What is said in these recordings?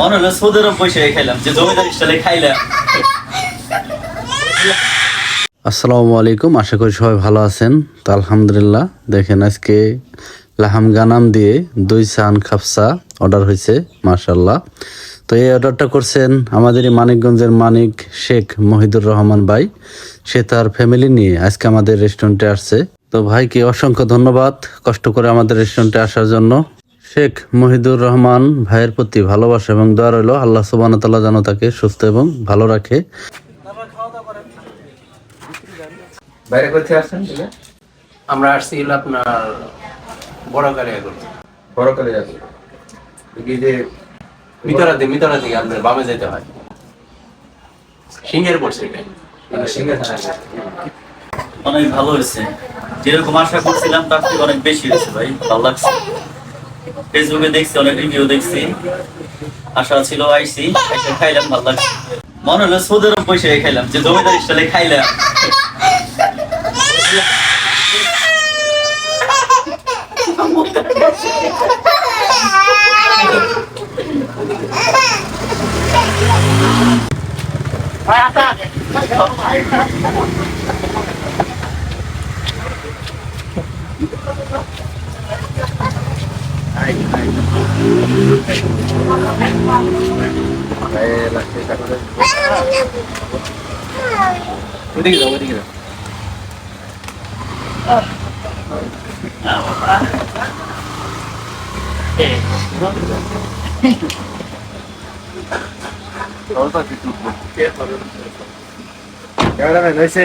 মনে হলো সৌদের পয়সা খাইলাম যে জমিদার খাইলাম। আসসালামু আলাইকুম, আশা করি সবাই ভালো আছেন। তো আলহামদুলিল্লাহ, দেখেন আজকে লাহাম গানাম দিয়ে দুই সান খাপসা অর্ডার হয়েছে মার্শাল্লাহ তো এই অর্ডারটা করছেন আমাদের মানিকগঞ্জের মানিক শেখ মহিদুর রহমান ভাই। সে তার ফ্যামিলি নিয়ে আজকে আমাদের রেস্টুরেন্টে আসছে। তো ভাইকে অসংখ্য ধন্যবাদ কষ্ট করে আমাদের রেস্টুরেন্টে আসার জন্য। শেখ মহিদুর রহমান ভাইয়ের প্রতি ভালোবাসা এবং দোয়া রইল আল্লাহ সুবান তাল্লাহ যেন তাকে সুস্থ এবং ভালো রাখে। বাইরে কোথায় আসছেন আমরা আসছি হলো আপনার বড় কালিয়া করতে বড় যে আপনার বামে যেতে হয়। সিংহের পড়ছে এটা অনেক ভালো হয়েছে। যেরকম আশা করছিলাম তার থেকে অনেক বেশি হয়েছে ভাই। ভালো লাগছে। ফেসবুকে দেখছি, অনেক রিভিউ দেখছি। আশা ছিল আইসি খাইলাম, ভালো লাগছে। মনে হলো সৌদের পয়সা খাইলাম, যে জমিদার স্টাইলে খাইলাম। ওইদিকে যাও ওইদিকে যাও ক্যামেরাম্যান হয়েছে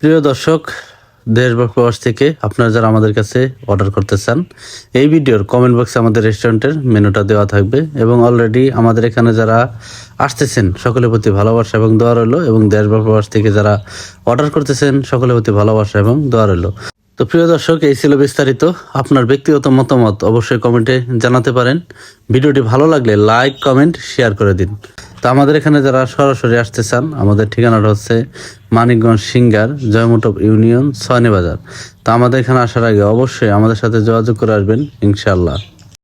প্রিয় দর্শক দেশ বা প্রবাস থেকে আপনারা যারা আমাদের কাছে অর্ডার করতে চান, এই ভিডিওর কমেন্ট বক্সে আমাদের রেস্টুরেন্টের মেনুটা দেওয়া থাকবে এবং অলরেডি আমাদের এখানে যারা আসতেছেন, সকলের প্রতি ভালোবাসা এবং দোয়া রইল এবং দেশ বা প্রবাস থেকে যারা অর্ডার করতেছেন, সকলের প্রতি ভালোবাসা এবং দোয়া রইল। তো প্রিয় দর্শক, এই ছিল বিস্তারিত। আপনার ব্যক্তিগত মতামত অবশ্যই কমেন্টে জানাতে পারেন। ভিডিওটি ভালো লাগলে লাইক কমেন্ট শেয়ার করে দিন। তো আমাদের এখানে যারা সরাসরি আসতে চান, আমাদের ঠিকানাটা হচ্ছে মানিকগঞ্জ সিঙ্গার জয়মুটপ ইউনিয়ন, সয়নি বাজার। তো আমাদের এখানে আসার আগে অবশ্যই আমাদের সাথে যোগাযোগ করে আসবেন, ইনশাআল্লাহ।